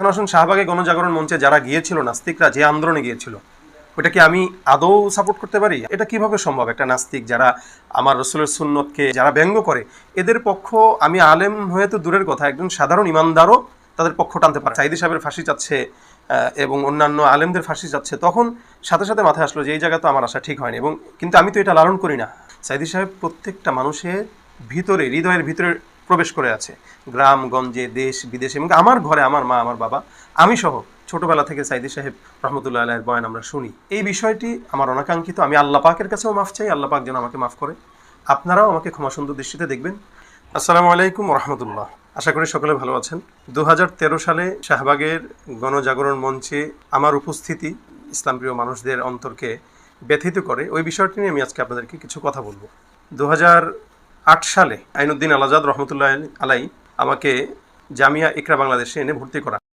এখন আসুন শাহবাগে গণজাগরণ মঞ্চে যারা গিয়েছিল নাস্তিকরা যে আন্দোলনে গিয়েছিল ওটা কি আমি আদৌ সাপোর্ট করতে পারি? এটা কীভাবে সম্ভব? একটা নাস্তিক যারা আমার রসুলের সুন্নতকে যারা ব্যঙ্গ করে এদের পক্ষ আমি আলেম হয়ে তো দূরের কথা একজন সাধারণ ইমানদারও তাদের পক্ষ টানতে পারে। সাইদি সাহেবের ফাঁসি আহ, এবং অন্যান্য আলেমদের ফাঁসি চাচ্ছে তখন সাথে সাথে মাথায় আসলো যে এই জায়গা তো আমার আসা ঠিক হয়নি এবং কিন্তু আমি তো এটা লালন করি না। সাইদি সাহেব প্রত্যেকটা মানুষের ভিতরে হৃদয়ের ভিতরে প্রবেশ করে আছে। গ্রাম, গঞ্জে, দেশ, বিদেশে এবং আমার ঘরে আমার মা, আমার বাবা, আমি সহ ছোটবেলা থেকে সাইদি সাহেব রহমতুল্লাহ আল্লাহের বয়ান আমরা শুনি। এই বিষয়টি আমার অনাকাঙ্ক্ষিত। আমি আল্লাহ পাকের কাছেও মাফ চাই। আল্লাহ পাক যেন আমাকে মাফ করে। আপনারাও আমাকে ক্ষমা সুন্দর দৃষ্টিতে দেখবেন। আসসালামু আলাইকুম রহমতুল্লাহ আশা করি সকলে ভালো আছেন। দু তেরো সালে শাহবাগের গণজাগরণ মঞ্চে আমার উপস্থিতি ইসলামপ্রিয় মানুষদের অন্তরকে ব্যথিত করে। ওই বিষয়টি নিয়ে আমি আজকে আপনাদেরকে কিছু কথা বলব। দু হাজার আট সালে আইনুদ্দিন আলাজাদ রহমতুল্লাহ আলাই আমাকে জামিয়া ইকরা বাংলাদেশে এনে ভর্তি করা